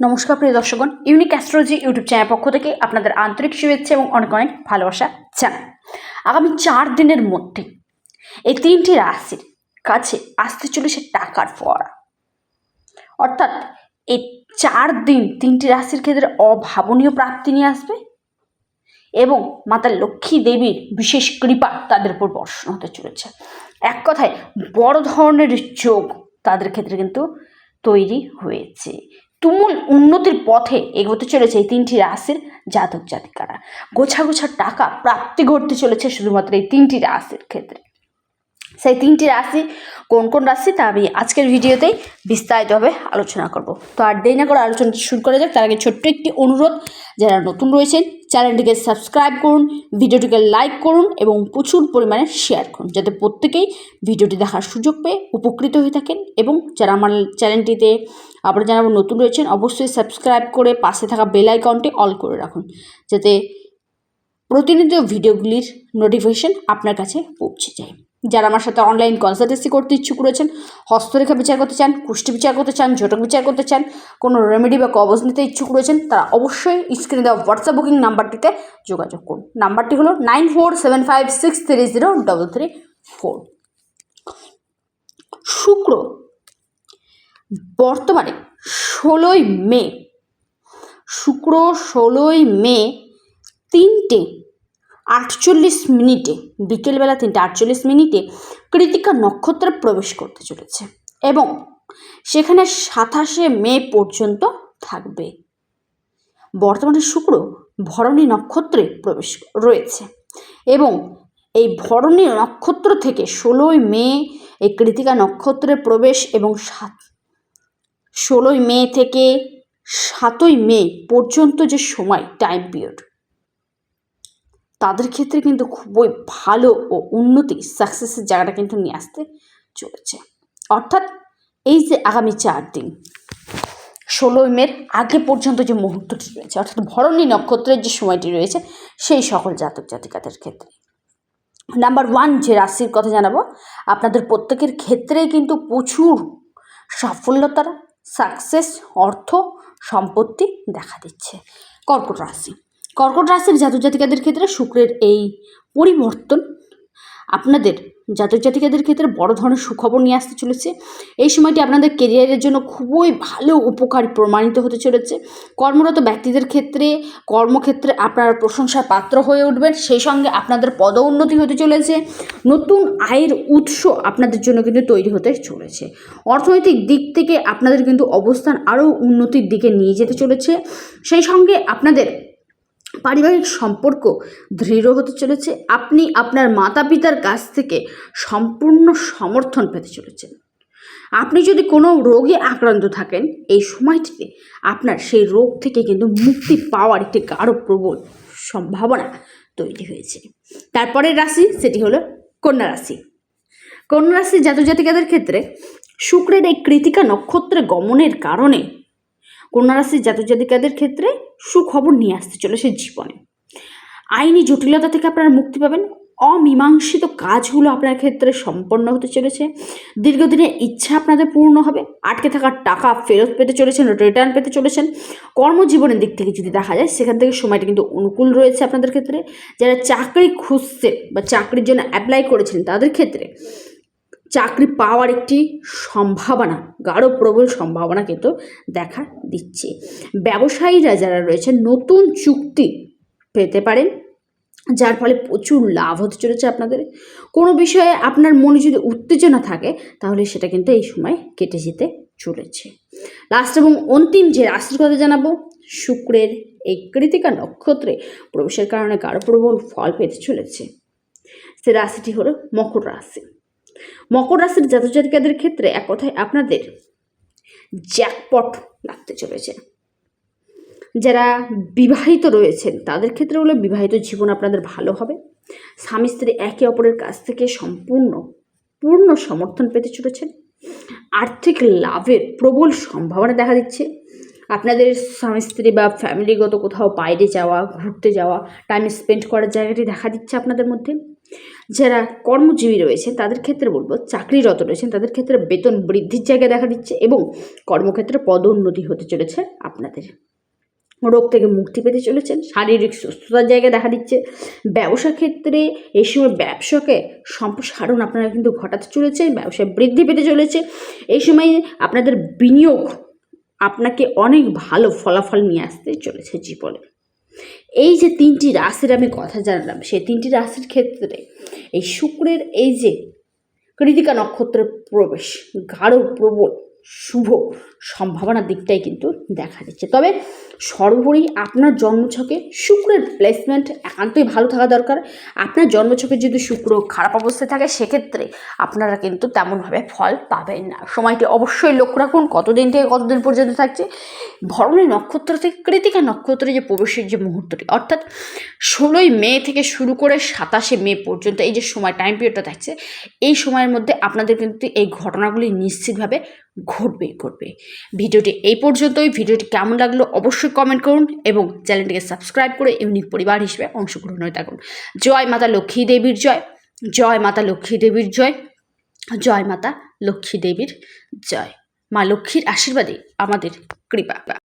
নমস্কার প্রিয় দর্শকগণ ইউনিক অ্যাস্ট্রোলজি ইউটিউব চ্যানেল পক্ষ থেকে আপনাদের আন্তরিক শুভেচ্ছা এবং অনেক অনেক ভালোবাসা জানাই। আগামী চার দিনের মধ্যে এই তিনটি রাশির কাছে আসতে চলেছে টাকার ফোয়ারা। অর্থাৎ এই চার দিন তিনটি রাশির ক্ষেত্রে অভাবনীয় প্রাপ্তি নিয়ে আসবে এবং মাতা লক্ষ্মী দেবীর বিশেষ কৃপা তাদের উপর বর্ষণ হতে চলেছে। এক কথায় বড় ধরনের যোগ তাদের ক্ষেত্রে কিন্তু তৈরি হয়েছে। তুমুল উন্নতির পথে এগোতে চলেছে এই তিনটি রাশির জাতক জাতিকারা। গোছা গোছা টাকা প্রাপ্তি ঘটতে চলেছে শুধুমাত্র এই তিনটি রাশির ক্ষেত্রে। সেই তিনটি রাশি কোন কোন রাশি তা আমি আজকের ভিডিওতেই বিস্তারিতভাবে আলোচনা করব। তো আর দেরি না করে আলোচনাটি শুরু করা যাক, তার আগে ছোট্ট একটি অনুরোধ, যারা নতুন রয়েছেন, চ্যানেলটিকে সাবস্ক্রাইব করুন, ভিডিওটিকে লাইক করুন এবং প্রচুর পরিমাণে শেয়ার করুন, যাতে প্রত্যেকেই ভিডিওটি দেখার সুযোগ পেয়ে উপকৃত হয়ে থাকেন এবং যারা আমার চ্যানেলটিতে আবার যারা নতুন রয়েছেন, অবশ্যই সাবস্ক্রাইব করে পাশে থাকা বেল আইকনটি অল করে রাখুন, যাতে প্রতিনিয়ত ভিডিওগুলির নোটিফিকেশন আপনার কাছে পৌঁছে যায়। যারা আমার সাথে অনলাইন কনসালটেন্সি করতে ইচ্ছুক রয়েছেন, হস্তরেখা বিচার করতে চান, কুষ্টি বিচার করতে চান জটক বিচার করতে চান, কোনো রেমেডি বা কবজ নিতে ইচ্ছুক রয়েছেন, তারা অবশ্যই স্ক্রিনে দেওয়া হোয়াটসঅ্যাপ বুকিং নাম্বারটিতে যোগাযোগ করুন। নাম্বারটি হলো nine four seven five six three zero double three four শুক্র, বর্তমানে ষোলোই মে, শুক্র ষোলোই মে তিনটে আটচল্লিশ মিনিটে, বিকেলবেলা তিনটে আটচল্লিশ মিনিটে কৃতিকা নক্ষত্রে প্রবেশ করতে চলেছে এবং সেখানে সাতাশে মে পর্যন্ত থাকবে। বর্তমানে শুক্র ভরণী নক্ষত্রে প্রবেশ রয়েছে এবং এই ভরণী নক্ষত্র থেকে ষোলোই মে এই কৃতিকা নক্ষত্রে প্রবেশ এবং সাত, ষোলোই মে থেকে সাতই মে পর্যন্ত যে সময় টাইম পিরিয়ড তাদের ক্ষেত্রে কিন্তু খুবই ভালো ও উন্নতি সাকসেসের জায়গাটা কিন্তু নিয়ে আসতে চলেছে। অর্থাৎ এই যে আগামী চার দিন, ষোলোই মের আগে পর্যন্ত যে মুহূর্তটি রয়েছে, অর্থাৎ ভরণী নক্ষত্রের যে সময়টি রয়েছে, সেই সকল জাতক জাতিকাদের ক্ষেত্রে। নাম্বার ওয়ান যে রাশির কথা জানাব, আপনাদের প্রত্যেকের ক্ষেত্রেই কিন্তু প্রচুর সাফল্যতার সাকসেস অর্থ, সম্পত্তি দেখা দিচ্ছে। কর্কট রাশি কর্কট রাশির জাতক জাতিকাদের ক্ষেত্রে শুক্রের এই পরিবর্তন আপনাদের জাতক জাতিকাদের ক্ষেত্রে বড় ধরনের সুখবর নিয়ে আসতে চলেছে। এই সময়টি আপনাদের কেরিয়ারের জন্য খুবই ভালো উপকারী প্রমাণিত হতে চলেছে। কর্মরত ব্যক্তিদের ক্ষেত্রে, কর্মক্ষেত্রে আপনারা প্রশংসার পাত্র হয়ে উঠবেন। সেই সঙ্গে আপনাদের পদোন্নতি হতে চলেছে। নতুন আয়ের উৎস আপনাদের জন্য কিন্তু তৈরি হতে চলেছে। অর্থনৈতিক দিক থেকে আপনাদের কিন্তু অবস্থান আরও উন্নতির দিকে নিয়ে যেতে চলেছে। সেই সঙ্গে আপনাদের পারিবারিক সম্পর্ক দৃঢ় হতে চলেছে। আপনি আপনার মাতা পিতার কাছ থেকে সম্পূর্ণ সমর্থন পেতে চলেছেন। আপনি যদি কোনো রোগে আক্রান্ত থাকেন, এই সময়টিতে আপনার সেই রোগ থেকে কিন্তু মুক্তি পাওয়ার একটি গাঢ় প্রবল সম্ভাবনা তৈরি হয়েছে। তারপরের রাশি সেটি হলো কন্যা রাশি। কন্যা রাশির জাতক জাতিকাদের ক্ষেত্রে শুক্রের এই কৃতিকা নক্ষত্রে গমনের কারণে কন্যা রাশির জাতক জাতিকাদের ক্ষেত্রে সুখবর নিয়ে আসতে চলেছে জীবনে। আইনি জটিলতা থেকে আপনারা মুক্তি পাবেন। অমীমাংসিত কাজগুলো আপনার ক্ষেত্রে সম্পন্ন হতে চলেছে। দীর্ঘদিনের ইচ্ছা আপনাদের পূর্ণ হবে। আটকে থাকা টাকা ফেরত পেতে চলেছেন রিটার্ন পেতে চলেছেন। কর্মজীবনের দিক থেকে যদি দেখা যায়, সেখান থেকে সময়টা কিন্তু অনুকূল রয়েছে আপনাদের ক্ষেত্রে। যারা চাকরি খুঁজছে বা চাকরির জন্য অ্যাপ্লাই করেছেন তাদের ক্ষেত্রে চাকরি পাওয়ার একটি সম্ভাবনা, গাঢ় প্রবল সম্ভাবনা কিন্তু দেখা দিচ্ছে। ব্যবসায়ীরা যারা রয়েছে নতুন চুক্তি পেতে পারেন, যার ফলে প্রচুর লাভ হতে চলেছে আপনাদের। কোনো বিষয়ে আপনার মনে যদি উত্তেজনা থাকে, তাহলে সেটা কিন্তু এই সময় কেটে যেতে চলেছে। লাস্ট এবং অন্তিম যে রাশির কথা জানাব, শুক্রের এই কৃতিকা নক্ষত্রে প্রবেশের কারণে গাঢ় প্রবল ফল পেতে চলেছে। সে রাশিটি হলো মকর রাশি। মকর রাশির জাতজাতিকাদের ক্ষেত্রে এক কথায় আপনাদের জ্যাকপট লাগতে চলেছে। যারা বিবাহিত রয়েছেন, তাদের ক্ষেত্রে হলো বিবাহিত জীবন আপনাদের ভালো হবে। স্বামী স্ত্রী একে অপরের কাছ থেকে সম্পূর্ণ, পূর্ণ সমর্থন পেতে চলেছেন। আর্থিক লাভের প্রবল সম্ভাবনা দেখা দিচ্ছে। আপনাদের স্বামী স্ত্রী বা ফ্যামিলিগত কোথাও বাইরে যাওয়া, ঘুরতে যাওয়া টাইম স্পেন্ড করার জায়গাটি দেখা দিচ্ছে আপনাদের মধ্যে। যারা কর্মজীবী রয়েছেন তাদের ক্ষেত্রে বলব চাকরিরত রয়েছেন, তাদের ক্ষেত্রে বেতন বৃদ্ধির জায়গায় দেখা দিচ্ছে এবং কর্মক্ষেত্রে পদোন্নতি হতে চলেছে আপনাদের। রোগ থেকে মুক্তি পেতে চলেছেন, শারীরিক সুস্থতার জায়গায় দেখা দিচ্ছে। ব্যবসা ক্ষেত্রে এই সময় ব্যবসাকে সম্প্রসারণ আপনারা কিন্তু ঘটাতে চলেছে ব্যবসায় বৃদ্ধি পেতে চলেছে। এই সময় আপনাদের বিনিয়োগ আপনাকে অনেক ভালো ফলাফল নিয়ে আসতে চলেছে জীবনে। এই যে তিনটি রাশির আমি কথা জানলাম, সেই তিনটি রাশির ক্ষেত্রে এই শুক্রের এই যে কৃতিকা নক্ষত্রের প্রবেশ, গাঢ় প্রবল শুভ সম্ভাবনার দিকটাই কিন্তু দেখা দিচ্ছে। তবে সর্বোপরি আপনার জন্মছকে শুক্রের প্লেসমেন্ট একান্তই ভালো থাকা দরকার। আপনার জন্মছকে যদি শুক্র খারাপ অবস্থায় থাকে, সেক্ষেত্রে আপনারা কিন্তু তেমনভাবে ফল পাবেন না। সময়টি অবশ্যই লক্ষ্য রাখুন, কতদিন থেকে কতদিন পর্যন্ত থাকছে। ভরণী নক্ষত্র থেকে কৃতিকা নক্ষত্রে যে প্রবেশের যে মুহূর্তটি, অর্থাৎ ষোলোই মে থেকে শুরু করে সাতাশে মে পর্যন্ত এই যে সময় টাইম পিরিয়ডটা থাকছে, এই সময়ের মধ্যে আপনাদের কিন্তু এই ঘটনাগুলি নিশ্চিতভাবে ঘটবেই ঘটবে। ভিডিওটি এই পর্যন্তই। ভিডিওটি কেমন লাগল অবশ্যই কমেন্ট করুন এবং চ্যানেলটিকে সাবস্ক্রাইব করে ইউনিক পরিবার হিসেবে অংশগ্রহণ হয়ে থাকুন। জয় মাতা লক্ষ্মী দেবীর জয়। জয় মাতা লক্ষ্মী দেবীর জয়। জয় মাতা লক্ষ্মী দেবীর জয়। মা লক্ষ্মীর আশীর্বাদে আমাদের কৃপা।